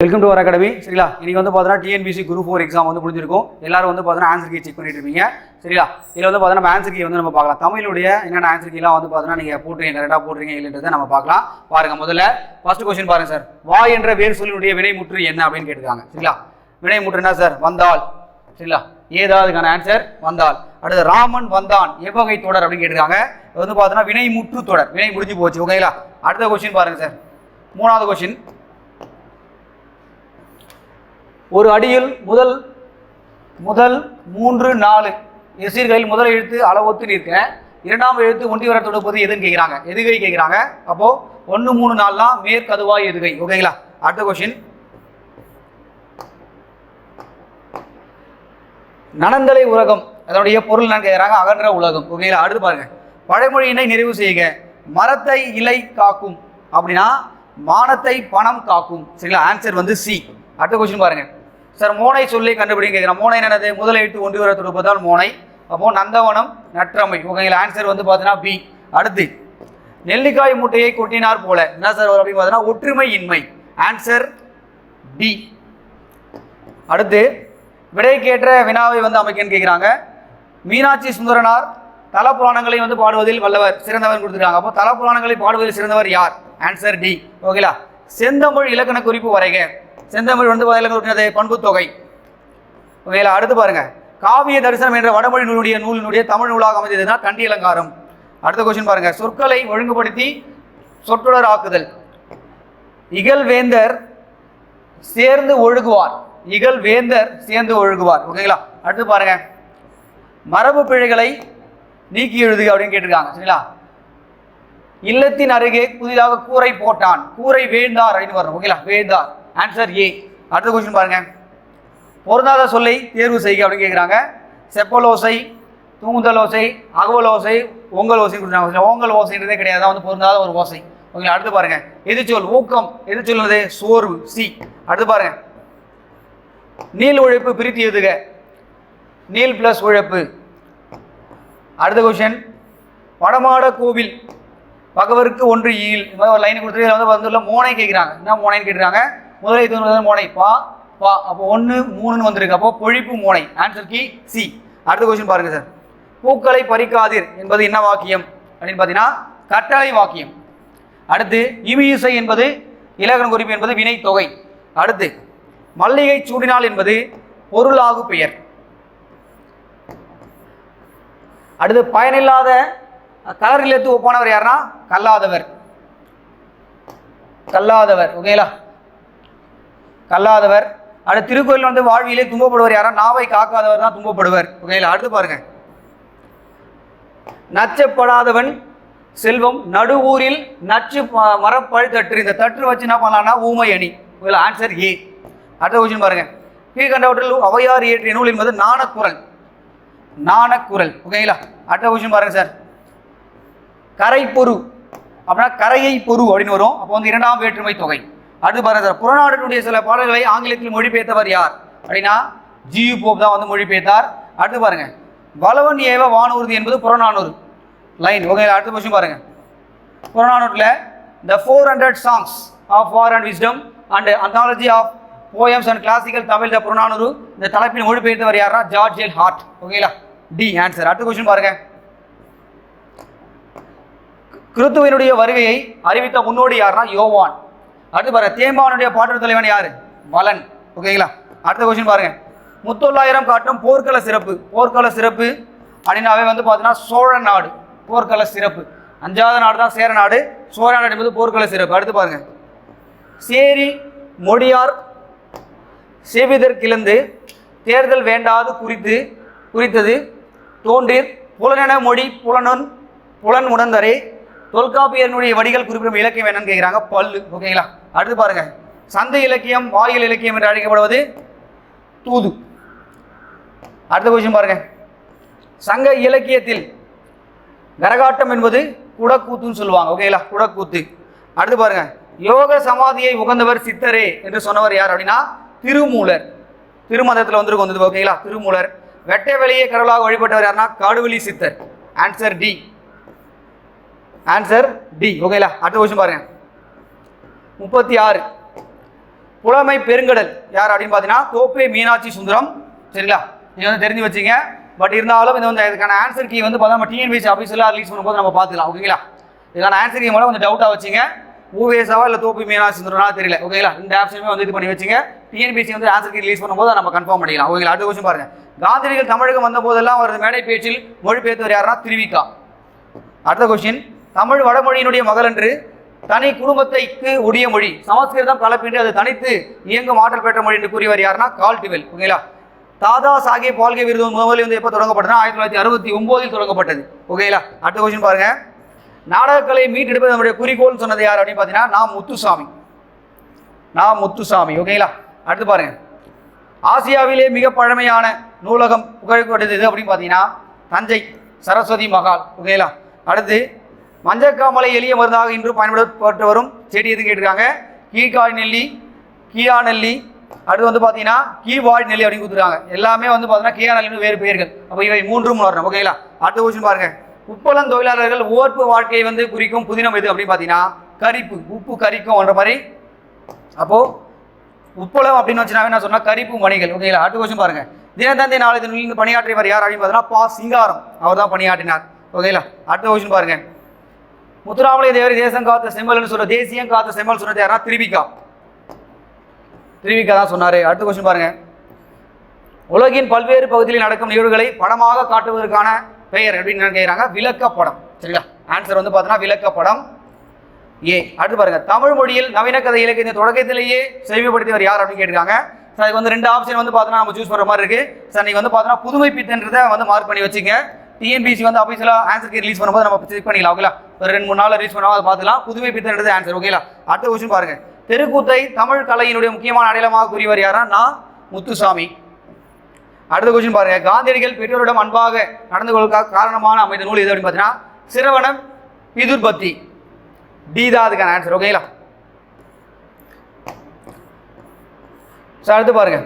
Welcome to our academy சரிங்களா? இன்னைக்கு வந்து பார்த்தீங்கன்னா டிஎன்பிசி குரூப் ஃபோர் எக்ஸாம் வந்து முடிஞ்சிருக்கும். எல்லாரும் வந்து பார்த்தீங்கன்னா ஆன்சர் கீ செக் பண்ணிட்டு இருப்பீங்க சரிங்களா? இதில் வந்து பார்த்தீங்கன்னா ஆன்சர் கீ வந்து நம்ம பார்க்கலாம். தமிழுடைய என்னென்ன ஆன்சர் கீலாம் வந்து பார்த்தீங்கன்னா நீங்கள் போட்டுருங்க கரெக்டாக போட்டுருங்க இல்லைன்றதை நம்ம பார்க்கலாம். பாருங்க முதல்ல ஃபர்ஸ்ட் கொஸ்டின் பாருங்க சார் வா என்ற வேர் சொல்லினுடைய வினைமுற்று என்ன அப்படின்னு கேட்டிருக்காங்க. சரிங்களா? வினைமுற்று என்ன சார் வந்தால். சரிங்களா? ஏதாவதுக்கான ஆன்சர் வந்தால். அடுத்து ராமன் வந்தான். எவ்வகை தொடர் அப்படின்னு கேட்டிருக்காங்க. இது வந்து பார்த்தீங்கன்னா வினைமுற்று தொடர். வினை முடிஞ்சு போச்சு. ஓகேங்களா அடுத்த கொஸ்டின் பாருங்க சார் மூணாவது கொஸ்டின் ஒரு அடியில் முதல் முதல் மூன்று நாலு. எசிர்களில் முதல் எழுத்து அளவொத்து நிற்க. இரண்டாம் எழுத்து ஒன்றி வர தொடுப்பது எதுன்னு கேட்குறாங்க. எதுகை கேட்குறாங்க. அப்போ ஒன்று மூணு நாள்லாம் மேற்கதுவாய் எதுகை. ஓகேங்களா அடுத்த கொஸ்டின் நனந்தலை உலகம். அதனுடைய பொருள் நான் கேட்குறாங்க அகன்ற உலகம். ஓகேங்களா அடுத்து பாருங்க. பழமொழியினை நிறைவு செய்க. மரத்தை இலை காக்கும். அப்படின்னா மானத்தை பணம் காக்கும். சரிங்களா? ஆன்சர் வந்து சி அடுத்த கொஸ்டின் பாருங்க. சார் மோனை சொல்லி கண்டுபிடிங்க. கேட்குறேன் மோனை என்னது? முதல் ஒன்று வர தொடுப்பதால் மோனை. அப்போ நந்தவனம் நற்றமை. ஓகேங்களா? ஆன்சர் வந்து பார்த்தீங்கன்னா பி அடுத்து நெல்லிக்காய் மூட்டையை கொட்டினார் போல. என்ன சார் வரும் அப்படின்னு பார்த்தீங்கன்னா ஒற்றுமையின்மை ஆன்சர் டி அடுத்து விடைக்கேற்ற வினாவை வந்து அமைக்கன்னு கேட்குறாங்க மீனாட்சி சுந்தரனார் தல புராணங்களை வந்து பாடுவதில் வல்லவர் சிறந்தவர் கொடுத்துருக்காங்க. அப்போ தல புராணங்களை பாடுவதில் சிறந்தவர் யார்? ஆன்சர் டி ஓகேலா செந்தமிழ் இலக்கண குறிப்பு வரைக. செந்தமிழ் வந்து இலக்கண பண்பு தொகை. ஓகேலா அடுத்து பாருங்க. காவிய தரிசனம் என்ற வடமொழி நூலுடைய நூலினுடைய தமிழ் நூலாக அமைந்ததுன்னா கண்டி அலங்காரம். அடுத்த கொஸ்டின் பாருங்க. சொற்களை ஒழுங்குபடுத்தி சொற்றொடர் ஆக்குதல். இகழ்வேந்தர் சேர்ந்து ஒழுகுவார். இகழ் வேந்தர் சேர்ந்து ஒழுகுவார். ஓகேங்களா அடுத்து பாருங்க. மரபு பிழைகளை நீக்கி எழுதுக அப்படின்னு கேட்டிருக்காங்க. சரிங்களா? இல்லத்தின் அருகே புதிதாக கூரை போட்டான். கூரை வேந்தார் அப்படின்னு வரும் ஓகேங்களா வேந்தார் ஆன்சர் ஏ அடுத்த கொஸ்டின் பாருங்க. பொருந்தாத சொல்லை தேர்வு செய்க அப்படின்னு கேட்குறாங்க. செப்பலோசை தூங்குதல் ஓசை அகவல் ஓசை ஓங்கல் ஓசை கொடுத்தாங்க ஓங்கல் ஓசைன்றதே கிடையாது. தான் வந்து பொருந்தாத ஒரு ஓசை. ஓகேங்களா அடுத்து பாருங்க. எதிர்ச்சொல் ஊக்கம். எதிர்ச்சொல் சோர்வு. சி அடுத்து பாருங்க. நீள் உழைப்பு பிரித்து எதுக நீள் ப்ளஸ் உழைப்பு. அடுத்த கொஷின் வடமாட கோவில். பகவருக்கு ஒன்று ஈல். இந்த மாதிரி ஒரு லைன் கொடுத்துட்டு வந்து வந்துள்ள மோனை கேட்குறாங்க. என்ன மோனைன்னு கேட்குறாங்க முதலை தோன்றது மோனை. பா பா. அப்போ ஒன்று மூணுன்னு வந்திருக்கு. அப்போ பொழிப்பு மோனை. ஆன்சர் கி சி அடுத்த கொஸ்டின் பாருங்கள் சார் பூக்களை பறிக்காதீர் என்பது என்ன வாக்கியம்? அப்படின்னு பார்த்தீங்கன்னா கட்டளை வாக்கியம். அடுத்து இமியுசை என்பது இலக்கண குறிப்பு என்பது வினை தொகை அடுத்து மல்லிகை சூடினால் என்பது பொருளாகு பெயர். அடுத்து பயனில்லாத கலர் இல்லத்து ஒப்பானவர் யாருன்னா கல்லாதவர். கல்லாதவர் ஓகேங்களா கல்லாதவர். அடுத்து திருக்கோயில் வந்து வாழ்வியலே துன்பப்படுவர் யாரா நாவை காக்காதவர் தான் துன்பப்படுவர் ஓகேங்களா அடுத்து பாருங்க. நச்சப்படாதவன் செல்வம் நடு ஊரில் நச்சு ப- மரப்பழு தட்டு இந்த தட்டு வச்சு என்ன பண்ணலாம்னா ஊமை அணி ஓகேங்களா ஆன்சர் ஏ அடுத்த கொஸ்டின் பாருங்க. கீழ்கண்டவற்றில் அவையார் இயற்றிய நூல் என்பது நாணக்குரல். நாணக்குரல். ஓகேங்களா அடுத்த கொஸ்டின் பாருங்க சார் கரைப்பொரு. அப்படின்னா கரையை பொரு அப்படின்னு வரும். அப்போ வந்து இரண்டாம் வேற்றுமை தொகை. அடுத்து பாருங்க சார் புறநாடனுடைய சில பாடல்களை ஆங்கிலத்தில் மொழிபெயர்த்தவர் யார்? அப்படின்னா ஜியு போப் தான் வந்து மொழிபெயர்த்தார். அடுத்து பாருங்க. வளவன் ஏவ வானூர்தி என்பது புறநானூறு. லைன் ஓகே அடுத்த கொஸ்டின் பாருங்க. புறநானூற்றில் the four hundred songs of war and wisdom and anthology of poems and classical Tamil the Purananuru. இந்த தலைப்பின் மொழிபெயர்த்தவர் யாரா ஜார்ஜ் எல் ஹார்ட். ஓகேங்களா? டி ஆன்சர் அடுத்த கொஸ்டின் பாருங்க. கிறித்துவனுடைய வருகையை அறிவித்த முன்னோடி யாருன்னா யோவான். அடுத்து பாருங்க தேம்பாவனுடைய பாட்டு தலைவன் யாரு? வலன். ஓகேங்களா? அடுத்த கொஸ்டின் பாருங்க. முத்தொள்ளாயிரம் காட்டும் போர்க்கள சிறப்பு. போர்க்கள சிறப்பு அப்படின்னாவே வந்து பார்த்தீங்கன்னா சோழ நாடு. போர்க்கள சிறப்பு. அஞ்சாவது நாடு தான் சேர நாடு. சோழ நாடு என்பது போர்க்கள சிறப்பு. அடுத்து பாருங்க. சேரி மொழியார் செவிதற்கிழந்து தேர்தல் வேண்டாது குறித்து குறித்தது தோன்றீர். புலனென மொழி புலனன் புலன் உணர்ந்தரே. தொல்காப்பியனுடைய வடிகள் குறிப்பிடும் இலக்கியம் என்னன்னு கேட்குறாங்க பல்லு. ஓகேங்களா அடுத்து பாருங்க. சந்தை இலக்கியம் வாயில் இலக்கியம் என்று அழைக்கப்படுவது தூது. அடுத்த கொஸ்டின் பாருங்க. சங்க இலக்கியத்தில் கரகாட்டம் என்பது குடக்கூத்துன்னு சொல்லுவாங்க. ஓகேங்களா குடக்கூத்து. அடுத்து பாருங்க. யோக சமாதியை உகந்தவர் சித்தரே என்று சொன்னவர் யார் அப்படின்னா திருமூலர். திருமதத்தில் வந்திருக்கும் வந்தது ஓகேங்களா திருமூலர். வெட்ட வெளியே கடவுளாக வழிபட்டவர் யாருன்னா காடுவெளி சித்தர். ஆன்சர் டி ஆன்சர் டி ஓகேங்களா அடுத்த கொஸ்டின் பாருங்க. முப்பத்தி ஆறு. புலமை பெருங்கடல் யார் அப்படின்னு பார்த்தீங்கன்னா தோப்பே மீனாட்சி சுந்தரம். சரிங்களா? நீங்கள் வந்து தெரிஞ்சு வச்சுங்க பட் இருந்தாலும் இது வந்து இதுக்கான ஆன்சர் கீ வந்து பார்த்தா நம்ம டிஎன்பிசி ஆஃபீஸில் ரிலீஸ் பண்ணும்போது நம்ம பார்த்துக்கலாம். ஓகேங்களா இதுக்கான ஆன்சர் கீ மூலம் கொஞ்சம் டவுட்டாக வச்சுங்க ஊவேசாவா இல்லை தோப்பு மீனா சிந்துறனா தெரியல. ஓகேங்களா இந்த ஆப்ஷனுமே வந்து இது பண்ணி வச்சுங்க. டிஎன்பிசி வந்து ஆன்சர் கீ ரிலீஸ் பண்ணும்போது நம்ம கன்ஃபார்ம் பண்ணிக்கலாம். ஓகேங்களா அடுத்த கொஸ்டின் பாருங்க. காந்திரிகள் தமிழகம் வந்த போதெல்லாம் அவரது மேடை பேச்சில் மொழிபெயர்த்தவர் யாருன்னா திருவிக்கா. அடுத்த கொஸ்டின் தமிழ் வடமொழியினுடைய மகள் என்று தனி குடும்பத்தைக்கு உடைய மொழி. சமஸ்கிருதம் கலப்பின்றி அது தனித்து இயங்கும் ஆற்றல் பெற்ற மொழி என்று கூறியவர் யாருன்னா கால்டிவெல். ஓகேங்களா தாதா சாஹேப் பால்கே விருது முதலில் வந்து எப்போ தொடங்கப்பட்டதுன்னா ஆயிரத்தி தொள்ளாயிரத்தி அறுபத்தி ஒம்போதில் தொடங்கப்பட்டது. ஓகேங்களா அடுத்த கொஸ்டின் பாருங்கள் நாடகக்கலை மீட்டெடுப்பது நம்முடைய குறிக்கோள் சொன்னது யார் அப்படின்னு பார்த்தீங்கன்னா நான் முத்துசாமி. நான் முத்துசாமி ஓகேங்களா அடுத்து பாருங்க. ஆசியாவிலே மிக பழமையான நூலகம் புகழப்படுது எது அப்படின்னு பார்த்தீங்கன்னா தஞ்சை சரஸ்வதி மகால் ஓகேங்களா அடுத்து மஞ்சக்காமலை எளிய மருந்தாக இன்று பயன்படுத்தப்பட்டு வரும் செடி எது கேட்டிருக்காங்க? கீழ்காய் நெல்லி கீழா நெல்லி. அடுத்து வந்து பார்த்தீங்கன்னா கீவாழ் நெல்லி அப்படின்னு கொடுத்துருக்காங்க. எல்லாமே வந்து பார்த்தீங்கன்னா கீழா நெல்லின்னு வேறு பெயர்கள். அப்போ இவை மூன்றும் வரணும் ஓகேங்களா அடுத்த கொஸ்டின் பாருங்கள் உப்பளம் தொழிலாளர்கள் ஓர்ப்பு வாழ்க்கையை வந்து குறிக்கும் புதினம் எது அப்படின்னு பார்த்தீங்கன்னா கரிப்பு. உப்பு கரிக்கும்ன்ற மாதிரி. அப்போ உப்பளம் அப்படின்னு வச்சுனாவே நான் சொன்னா கரிப்பு மணிகள் ஓகேங்களா அடுத்த கொஸ்டின் பாருங்க. தினத்தந்தி நாளிதழில் பணியாற்றியவர் யார் அப்படின்னு பார்த்தீங்கன்னா பா. சிங்காரம். அவர் தான் பணியாற்றினார். ஓகேங்களா அடுத்த கொஸ்டின் பாருங்க. முத்துராமலை தேவர் தேசம் காத்த செம்மல்னு சொல்ற தேசியம் காத்த செம்மல் சொன்னது யாருன்னா திருவிக்கா. திருவிக்கா தான் சொன்னாரு. அடுத்த கொஸ்டின் பாருங்க. உலகின் பல்வேறு பகுதிகளில் நடக்கும் நிகழ்வுகளை படமாக காட்டுவதற்கான பெயர் அப்படின்னு என்ன கேட்குறாங்க விளக்கப்படம் சரிங்களா? ஆன்சர் வந்து பார்த்தோன்னா விளக்கப்படம் ஏ. அடுத்து பாருங்க. தமிழ் மொழியில் நவீன கதை இலக்கிய தொடக்கத்திலேயே செவிப்படுத்தியவர் யார் அப்படின்னு கேட்டிருக்காங்க. சார் இதுக்கு வந்து ரெண்டு ஆப்ஷன் வந்து பார்த்தோன்னா நம்ம சூஸ் பண்ணுற மாதிரி இருக்கு. சார் நீங்கள் வந்து பார்த்தோன்னா புதுமை பித்தன்றதை வந்து மார்க் பண்ணி வச்சுங்க. டிஎன்பிசி வந்து ஆஃபீஸில் ஆன்சர் கீ ரிலீஸ் பண்ணும்போது நம்ம செக் பண்ணிக்கலாம் ஓகேலா ஒரு ரெண்டு மூணு நாள் ரிலீஸ் பண்ணுவோம் அதை பார்த்துக்கலாம் புதுமை பித்தன்றது ஆன்சர் ஓகேங்களா அடுத்த கொஸ்டின் பாருங்க. தெருக்கூத்தை தமிழ் கலையினுடைய முக்கியமான அடையாளமாக கூறியவர் யாரா நான் முத்துசாமி. அடுத்த கொஸ்டின் பாருங்க. காந்தியடிகள் பெற்றோரிடம் அன்பாக நடந்து கொள்க காரணமான அமைந்த நூல் எது அப்படின்னு பார்த்தீங்கன்னா சிரவணம் பிதுர்பத்தி டி தான் அதுக்கான ஆன்சர் ஓகேங்களா சார் அடுத்து பாருங்க.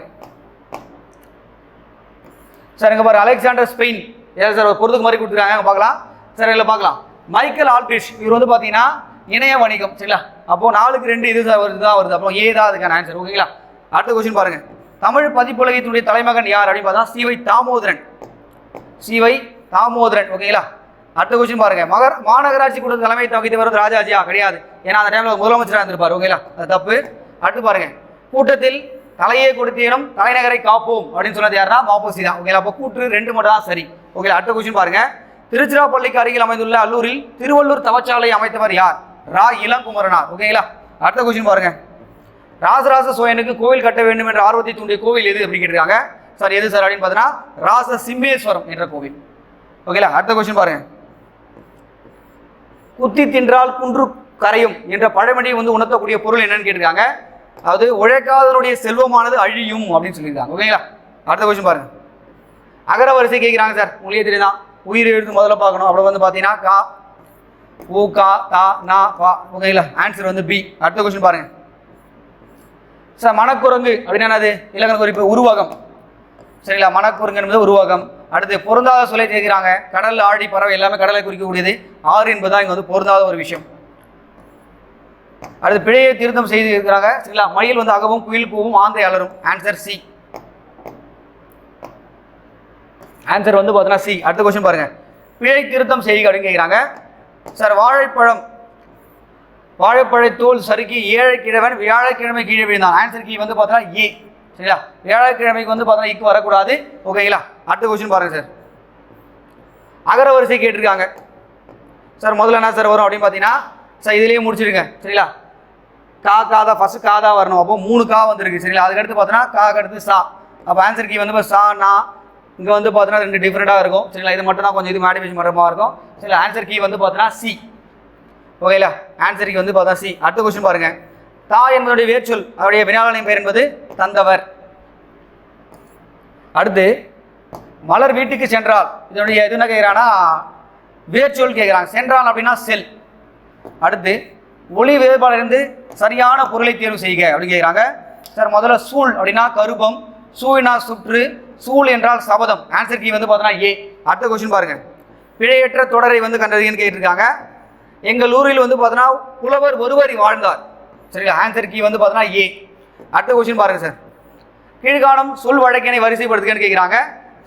சார் இங்க பாருங்க. அலெக்சாண்டர் ஸ்பெயின் ஏதாவது சார் ஒரு பொருளுக்கு மாதிரி கொடுத்துருக்காங்க. பார்க்கலாம். சார் இதில் பார்க்கலாம். மைக்கேல் ஆல்ட்ரிஷ் இவர் வந்து பார்த்தீங்கன்னா இணைய வணிகம் சரிங்களா? அப்போ நாலுக்கு ரெண்டு இது சார் வருது தான் வருது. அப்போ ஏ தான் அதுக்கான ஆன்சர் ஓகேங்களா அடுத்த கொஸ்டின் பாருங்க. தமிழ் பதிப்புலகத்தினுடைய தலைமகன் யார் அப்படின்னு பார்த்தா சிவை தாமோதரன். சிவை தாமோதரன் ஓகேங்களா அடுத்த கொஸ்டின் பாருங்க. மகர் மாநகராட்சி கூட தலைமை வகித்து வருவது ராஜாஜியா? கிடையாது. ஏன்னா அந்த டைம்ல முதலமைச்சராக இருந்திருப்பார் ஓகேங்களா அது தப்பு. அடுத்து பாருங்க. கூட்டத்தில் தலையை கொடுத்தேனும் தலைநகரை காப்போம் அப்படின்னு சொன்னது யாருன்னா மாப்போசி தான். ஓகேங்களா அப்போ கூற்று ரெண்டு மட்டும் தான் சரி. ஓகேங்களா அடுத்த கொஸ்டின் பாருங்க. திருச்சிராப்பள்ளிக்கு அருகில் அமைந்துள்ள அல்லூரில் திருவள்ளூர் தவச்சாலை அமைத்தவர் யார்? ரா. இளங்குமரனார் ஓகேங்களா அடுத்த கொஸ்டின் பாருங்க. ராசராச சோழனுக்கு கோவில் கட்ட வேண்டும் என்ற ஆர்வத்தை தூண்டிய கோவில் எது அப்படின்னு கேட்டிருக்காங்க. சார் எது சார் அப்படின்னு பார்த்தீங்கன்னா ராச சிம்மேஸ்வரம் என்ற கோவில். ஓகேங்களா அடுத்த கொஸ்டின் பாருங்க. குத்தி தின்றால் குன்று கரையும் என்ற பழமொழியை வந்து உணர்த்தக்கூடிய பொருள் என்னன்னு கேட்டிருக்காங்க. அதாவது உழைக்காதனுடைய செல்வமானது அழியும் அப்படின்னு சொல்லியிருக்காங்க. ஓகேங்களா அடுத்த கொஸ்டின் பாருங்க. அகர வரிசை கேட்குறாங்க சார். உங்களுக்கே தெரியுதான் உயிர் எழுத்து முதல்ல பார்க்கணும். அப்புறம் வந்து பார்த்தீங்கன்னா கா ஊ கா தா நா பா. ஓகேங்களா ஆன்சர் வந்து பி அடுத்த கொஸ்டின் பாருங்க. சார் மனக்குரங்கு அப்படின்னா என்னது? இலக்கண குறிப்பு உருவகம். சரிங்களா? மனக்குரங்கு என்பது உருவகம். அடுத்து பொருந்தாத சொல்லை கேட்குறாங்க கடல் ஆழி பறவை எல்லாமே கடலை குறிக்கக்கூடியது. ஆறு என்பதுதான் இங்கே வந்து பொருந்தாத ஒரு விஷயம். அடுத்து பிழையை திருத்தம் செய்து இருக்கிறாங்க. சரிங்களா? மயில் வந்து அகவும் குயில் பூவும் ஆந்தை அலரும். ஆன்சர் சி ஆன்சர் வந்து பார்த்தீங்கன்னா சி அடுத்த கொஸ்டின் பாருங்க. பிழை திருத்தம் செய்க அப்படின்னு கேட்குறாங்க சார் வாழைப்பழம் வாழைப்பழ தோல் சறுக்கி ஏழைக்கிழவன் வியாழக்கிழமை கீழே விழுந்தான். ஆன்சர் கீ வந்து பார்த்தீங்கன்னா ஏ e. சரிங்களா வியாழக்கிழமைக்கு வந்து பார்த்தீங்கன்னா இக்கு e வரக்கூடாது. ஓகேங்களா அடுத்த கொஸ்டின் பாருங்க சார் அகர வரிசை கேட்டிருக்காங்க. சார் முதல்ல என்ன சார் வரும் அப்படின்னு பார்த்தீங்கன்னா சார் இதுலேயே முடிச்சிடுங்க சரிங்களா? கா கா ஃபஸ்ட் காதா வரணும். அப்போ மூணு கா வந்துருக்கு. சரிங்களா? அதுக்கடுத்து பார்த்தோன்னா கா அடுத்து சா. அப்போ ஆன்சர் கீ வந்து இப்போ சா நா. இங்கே வந்து பார்த்தோன்னா ரெண்டு டிஃப்ரெண்ட்டாக இருக்கும். சரிங்களா? இது மட்டும் தான் கொஞ்சம் இது மாடிஃபிகேஷன் பண்ணுற மாதிரி இருக்கும். சரிங்களா? ஆன்சர் கீ வந்து பார்த்தோன்னா சி ஓகேங்களா ஆன்சர் கீ வந்து பார்த்தா சி அடுத்த கொஸ்டின் பாருங்க. தா என்பதுடைய வேர்ச்சொல் அவருடைய வினாளனின் பெயர் என்பது தந்தவர். அடுத்து மலர் வீட்டுக்கு சென்றால் இதனுடைய எது என்ன கேட்குறாங்கன்னா வேர்ச்சொல் கேட்குறாங்க சென்றால் அப்படின்னா செல். அடுத்து ஒளி வேறுபாடிலிருந்து சரியான பொருளை தேர்வு செய்க அப்படின்னு கேட்குறாங்க சார் முதல்ல சூழ் அப்படின்னா கருப்பம் சூழினா சுற்று சூழ் என்றால் சபதம். ஆன்சர் கீ வந்து பார்த்தோன்னா ஏ அடுத்த கொஸ்டின் பாருங்க. பிழையற்ற தொடரை வந்து கண்டறியன்னு கேட்டிருக்காங்க. எங்கள் ஊரில் வந்து பார்த்தோன்னா புலவர் ஒருவர் வாழ்ந்தார். சரிங்களா ஆன்சர் கீ வந்து பார்த்தோன்னா ஏ அடுத்த கொஸ்டின் பாருங்கள் சார் கீழ்காணும் சொல் வழக்கினை வரிசைப்படுத்துக்கன்னு கேட்குறாங்க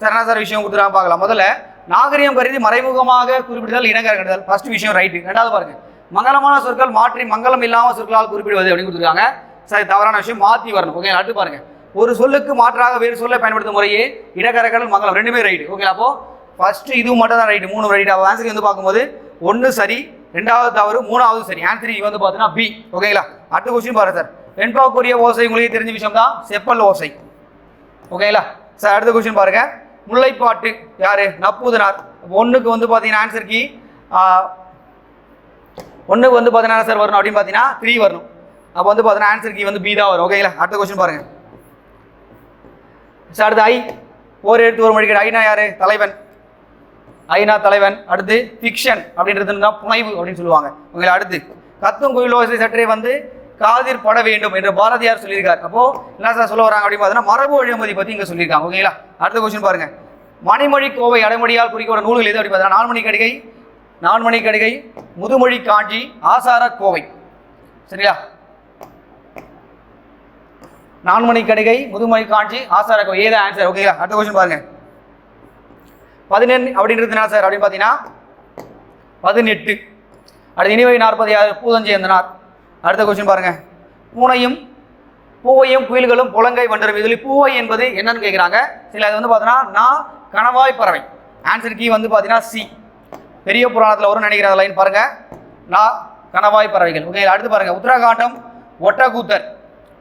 சார் என்ன சார் விஷயம் கொடுத்துருக்காங்க பார்க்கலாம். முதல்ல நாகரிகம் கருதி மறைமுகமாக குறிப்பிடுதல் இனங்கர கருதல் ஃபர்ஸ்ட் விஷயம் ரைட்டு ரெண்டாவது பாருங்கள் மங்களமான சொற்கள் மாற்றி மங்களம் இல்லாமல் சொற்களால் குறிப்பிடுவது அப்படின்னு கொடுத்துருக்காங்க. சார் தவறான விஷயம். மாற்றி வரணும். ஓகே அடுத்து பாருங்கள் ஒரு சொல்லுக்கு மாற்றாக வேறு சொல்லை பயன்படுத்தும் முறையே இடக்கரக்கடல் மங்களம். ரெண்டுமே ரைட்டு ஓகே அப்போது ஃபர்ஸ்ட் இது மட்டும் தான் ரைட்டு மூணு ரைட் அப்போ ஆன்சர் வந்து பார்க்கும்போது ஒன்று சரி ரெண்டாவது தவறு மூணாவது சரி. ஆன்சர் வந்து பார்த்தீங்கன்னா பி ஓகேங்களா அடுத்த கொஸ்டின் பாருங்க சார் வெண்பாக்குரிய ஓசை உங்களுக்கு தெரிஞ்ச விஷயம் தான் செப்பல் ஓசை. ஓகேங்களா சார் அடுத்த கொஸ்டின் பாருங்க. முல்லைப்பாட்டு யாரு? நப்பூதனார். ஒன்றுக்கு வந்து பார்த்தீங்கன்னா ஆன்சர் கி ஒன்றுக்கு வந்து பார்த்தீங்கன்னா சார் வரணும் அப்படின்னு பார்த்தீங்கன்னா த்ரீ வரணும். அப்போ வந்து பார்த்தீங்கன்னா ஆன்சர் கி வந்து பி தான் வரும். ஓகேங்களா அடுத்த கொஸ்டின் பாருங்க. சார் அடுத்து ஐ ஒரு எடுத்து ஒரு மொழிக்கு ஐனா யாரு? தலைவன். ஐநா தலைவன் அடுத்து ஃபிக்ஷன் அப்படின்றதுன்னா புனைவு அப்படின்னு சொல்லுவாங்க. உங்களை அடுத்து கத்தும் குயில் சற்றே வந்து காதிர் பட வேண்டும் என்று பாரதியார் சொல்லியிருக்கார். அப்போ என்ன சார் சொல்ல வராங்க அப்படின்னு பார்த்தீங்கன்னா மரபு வழிமதி பத்தி இங்க சொல்லியிருக்காங்க. ஓகேங்களா? அடுத்த கொஸ்டின் பாருங்க. மணிமொழி கோவை அடைமொழியால் குறிக்கப்பட நூல்கள் எது அப்படி பார்த்தீங்கன்னா நான்மணி கடிகை நான்மணி கடிகை முதுமொழி காஞ்சி ஆசார கோவை. சரியா? நான்மணி கடிகை முதுமொழி காஞ்சி ஆசார கோவை. ஏதா ஆன்சர் ஓகேங்களா? அடுத்த கொஸ்டின் பாருங்க. பதினெண் அப்படின்றது என்ன சார்? அப்படின்னு பார்த்தீங்கன்னா பதினெட்டு. அடுத்து இனிவை நாற்பது யார் பூதஞ்சி எந்தனார் அடுத்த கொஸ்டின் பாருங்க. பூனையும் பூவையும் குயில்களும் புலங்கை வண்டரும். இதில் பூவை என்பது என்னன்னு கேட்குறாங்க. சில அது வந்து பார்த்தீங்கன்னா நான் கணவாய் பறவை. ஆன்சர் கீ வந்து பார்த்தீங்கன்னா சி. பெரிய புராணத்தில் வரும் நினைக்கிற லைன் பாருங்கள் நான் கணவாய் பறவைகள். ஓகே அடுத்து பாருங்கள் உத்தரகாண்டம் ஒட்டகூத்தர்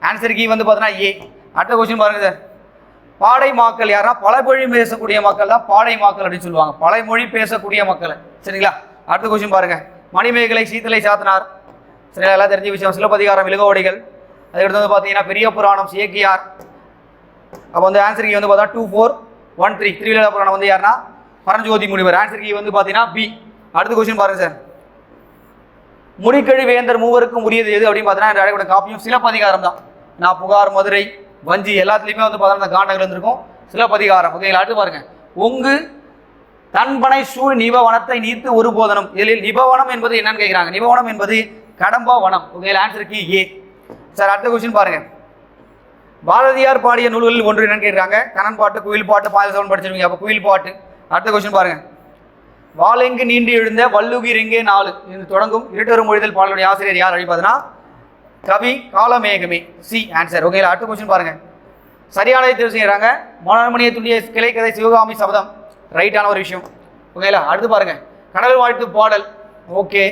ஆன்சர் கீ வந்து பார்த்தீங்கன்னா ஏ. அடுத்த கொஸ்டின் பாருங்கள் சார். பாடை மாக்கள் யாருன்னா பழமொழி பேசக்கூடிய மக்கள் தான் பாடை மாக்கள் அப்படின்னு சொல்லுவாங்க. பழமொழி பேசக்கூடிய மக்கள். சரிங்களா? அடுத்த கொஸ்டின் பாருங்க. மணிமேகலை சீத்தலை சாத்தனார். சரிங்களா? எல்லாம் தெரிஞ்ச விஷயம். சிலப்பதிகாரம் இளகோடிகள் அதுக்கடுத்து வந்து பார்த்தீங்கன்னா பெரிய புராணம் சேக்கியார். அப்போ வந்து ஆன்சர் கீ வந்து பார்த்தா டூ ஃபோர் ஒன் த்ரீ திருவிழா புராணம் வந்து யாருன்னா பரஞ்சோதி முனிவர். ஆன்சர் கீ வந்து பார்த்தீங்கன்னா பி அடுத்த கொஸ்டின் பாருங்க சார். முடிக்கழி வேந்தர் மூவருக்கும் உரியது எது அப்படின்னு பார்த்தீங்கன்னா காப்பியும் சிலப்பதிகாரம் தான். நான் புகார் மதுரை வஞ்சி எல்லாத்துலேயுமே வந்து பார்த்தோன்னா இந்த காண்டங்கள் இருந்திருக்கும். சிலப்பதிகாரம். ஓகேங்களா அடுத்து பாருங்க. உங்கு தன்பனை சூழ் நிபவனத்தை நீர்த்து ஒரு போதனம். இதில் நிபவனம் என்பது என்னன்னு கேட்குறாங்க நிபவனம் என்பது கடம்பா வனம். ஓகேங்களா கி ஏ. சார் அடுத்த கொஸ்டின் பாருங்க. பாரதியார் பாடிய நூல்களில் ஒன்று என்னன்னு கேட்குறாங்க கணன் பாட்டு குயில் பாட்டு பாதசவன் படிச்சிருவீங்க அப்போ குயில் பாட்டு. அடுத்த கொஸ்டின் பாருங்க. வாழெங்கு நீண்டு எழுந்த வள்ளுகிர் எங்கே நாலு? இது தொடங்கும். இருட்டரும் மொழிதல் பாடலுடைய ஆசிரியர் யார்? அப்படின்னு பார்த்தீங்கன்னா கவி காலமேகமே. சி ஆன்சர் ஓகேங்களா அடுத்த கொஸ்டின் பாருங்க. சரியானதை தேர்வு செய்யறாங்க. மனோன்மணியை துண்டிய கிளை கதை சிவகாமி சபதம். ரைட்டான ஒரு விஷயம். ஓகேங்களா அடுத்து பாருங்க. கடல் வாழ்த்து பாடல். ஓகே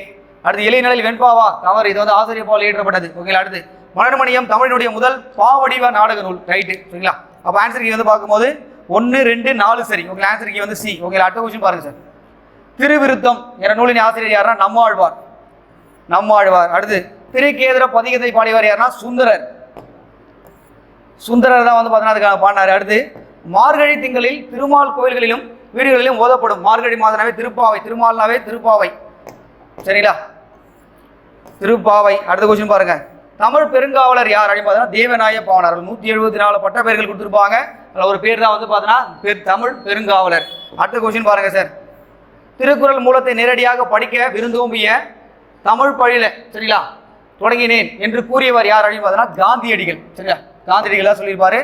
அடுத்து எளிய நிலையில் வெண்பாவா? தவறு. இது வந்து ஆசிரியர் பால் இயற்றப்பட்டது. ஓகேங்களா அடுத்து. மனோன்மணியம் தமிழினுடைய முதல் பாவடிவ நாடக நூல். ரைட்டு சரிங்களா? அப்போ ஆன்சர் கீ வந்து பார்க்கும்போது ஒன்று ரெண்டு நாலு சரி. ஓகே ஆன்சர் கீ வந்து சி ஓகேங்களா அடுத்த கொஸ்டின் பாருங்க சார் திருவிருத்தம் என்ற நூலின் ஆசிரியர் யாருன்னா நம்மாழ்வார். நம்மாழ்வார். அடுத்து திருக்கேதுர பதிகத்தை பாடியவர் யாருன்னா சுந்தரர். சுந்தரர் தான் வந்து பார்த்தீங்கன்னா அதுக்காக பாடினார். அடுத்து மார்கழி திங்களில் திருமால் கோயில்களிலும் வீடுகளிலும் ஓதப்படும். மார்கழி மாதனாவே திருப்பாவை திருமால்னாவே திருப்பாவை. சரிங்களா? திருப்பாவை. அடுத்த கொஸ்டின் பாருங்க. தமிழ் பெருங்காவலர் யார் அப்படின்னு பார்த்தீங்கன்னா தேவநாய பாவனர் நூற்றி எழுபத்தி நாலு பட்ட பெயர்கள் கொடுத்துருப்பாங்க. அதில் ஒரு பேர் தான் வந்து பார்த்தீங்கன்னா பெர் தமிழ் பெருங்காவலர். அடுத்த கொஸ்டின் பாருங்க சார் திருக்குறள் மூலத்தை நேரடியாக படிக்க விருந்தோம்பிய தமிழ் பழியில சரிங்களா? தொடங்கினேன் என்று கூறியவர் யார் அப்படின்னு பார்த்தோன்னா காந்தியடிகள். சரிங்களா காந்தியடிகள் சொல்லியிருப்பாரு.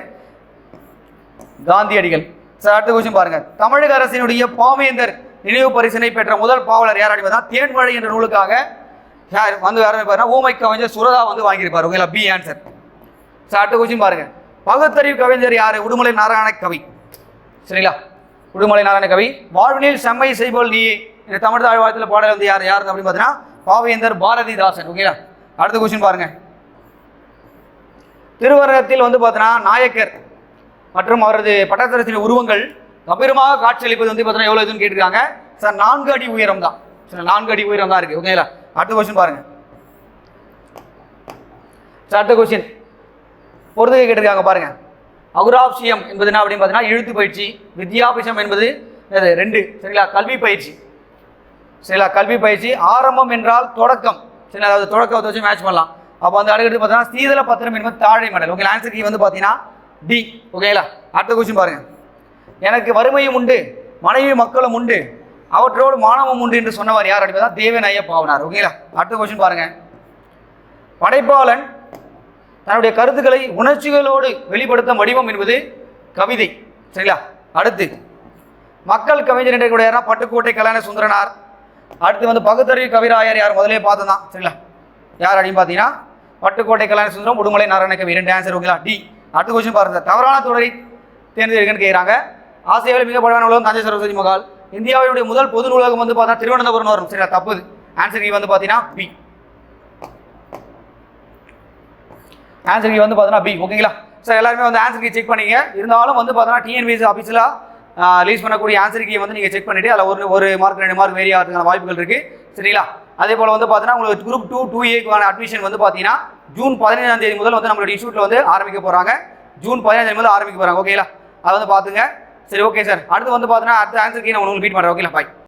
காந்தியடிகள். சார் அடுத்த கொஸ்டின் பாருங்க. தமிழக அரசினுடைய பாவேந்தர் நினைவு பரிசினை பெற்ற முதல் பாவலர் யார் அப்படின்னு பார்த்தா தேன்மழை என்ற நூலுக்காக யார் வந்து யாரும் பாருன்னா ஊமை கவிஞர் சுரதா வந்து வாங்கியிருப்பார். ஓகேங்களா? பி ஆன்சர் சார் அடுத்த கொஸ்டின் பாருங்க. பகுத்தறிவு கவிஞர் யார்? உடுமலை நாராயண கவி. சரிங்களா? உடுமலை நாராயண கவி. வாழ்வினில் செம்மை செய்போல் நீ இந்த தமிழ் தாழ் பாடல் வந்து யார்? யார் அப்படின்னு பார்த்தீங்கன்னா பாவேந்தர் பாரதிதாசன். ஓகேங்களா? அடுத்த கொஸ்டின் பாருங்க. திருவரகத்தில் வந்து பார்த்தீங்கன்னா நாயக்கர் மற்றும் அவரது பட்டத்தரசின் உருவங்கள் கபீரமாக காட்சியளிப்பது வந்து பார்த்தீங்கன்னா எவ்வளோ இதுன்னு கேட்டிருக்காங்க. சார் நான்கு அடி உயரம் தான். சரி நான்கு அடி உயரம் தான் இருக்கு. ஓகேங்களா அடுத்த கொஸ்டின் பாருங்க. சார் அடுத்த கொஸ்டின் பொறுத்துகை கேட்டிருக்காங்க பாருங்க. அகுராப்சியம் என்பது என்ன அப்படின்னு பார்த்தீங்கன்னா எழுத்து பயிற்சி வித்யாபிஷம் என்பது ரெண்டு. சரிங்களா? கல்வி பயிற்சி. சரிங்களா? கல்வி பயிற்சி. ஆரம்பம் என்றால் தொடக்கம். சரி அதாவது தொடக்கத்தை வச்சு மேட்ச் பண்ணலாம். அப்போ அந்த அடுத்து பார்த்தீங்கன்னா சீதள பத்திரம் என்பது தாழை மடல் ஓகே ஆன்சர் கீ வந்து பார்த்தீங்கன்னா டி ஓகேங்களா அடுத்த கொஸ்டின் பாருங்க. எனக்கு வறுமையும் உண்டு மனைவி மக்களும் உண்டு அவற்றோடு மானவம் உண்டு என்று சொன்னவர் யார் அப்படின்னா தேவநாய பாவனார். ஓகேங்களா அடுத்த கொஸ்டின் பாருங்க. படைப்பாளன் தன்னுடைய கருத்துக்களை உணர்ச்சிகளோடு வெளிப்படுத்தும் வடிவம் என்பது கவிதை. சரிங்களா? அடுத்து மக்கள் கவிஞர் என்று கூட யாரா பட்டுக்கோட்டை கல்யாண சுந்தரனார். அடுத்து வந்து பகுத்தறிவு கவிராயர் யார்? முதலே பார்த்ததான் சரிங்களா? யார் அப்படின்னு பார்த்தீங்கன்னா பட்டுக்கோட்டை கல்யாண சுந்தரம் உடுமலை நாராயண கவி ரெண்டு ஆன்சர் ஓகேங்களா டி. அடுத்த கொஸ்டின் பாருங்க. தவறான தொடரை தேர்ந்தெடுக்கன்னு கேட்குறாங்க ஆசியாவில் மிக பழமையான உலகம் தஞ்சை சரஸ்வதி மகால் இந்தியாவினுடைய முதல் பொது நூலகம் வந்து பார்த்தா திருவனந்தபுரம் வரும். சரிங்களா? தப்புது. ஆன்சர் கீ வந்து பார்த்தீங்கன்னா பி ஆன்சர் கீ வந்து பார்த்தீங்கன்னா பி ஓகேங்களா சார் எல்லாருமே வந்து ஆன்சர் கீ செக் பண்ணீங்க இருந்தாலும் வந்து பார்த்தீங்கன்னா டிஎன்பிஎஸ் ஆஃபீஸில் ரிலீஸ் பண்ணக்கூடிய ஆன்சர் கீ வந்து நீங்கள் செக் பண்ணிவிட்டு அதில் ஒரு ஒரு மார்க் ரெண்டு மார்க் வேரி ஆகிறதுக்கான வாய்ப்புகள் இருக்குது சரிங்களா? அதே போல் வந்து பார்த்தீங்கன்னா உங்களுக்கு குரூப் டூ டூ ஏக்கான அட்மிஷன் வந்து பார்த்தீங்கன்னா ஜூன் பதினஞ்சாம் தேதி முதல் வந்து நம்மளுடைய இன்ஸ்டியூட்டில் வந்து ஆரம்பிக்க போகிறாங்க ஜூன் பதினஞ்சாம் தேதி முதல் ஆரம்பிக்க போகிறாங்க ஓகேங்களா அதை வந்து பார்த்துங்க சரி ஓகே சார் அடுத்து வந்து பார்த்தீங்கன்னா அடுத்த ஆன்சர் கீ நான் உங்களுக்கு மீட் பண்ணுறேன் ஓகேங்களா பாய்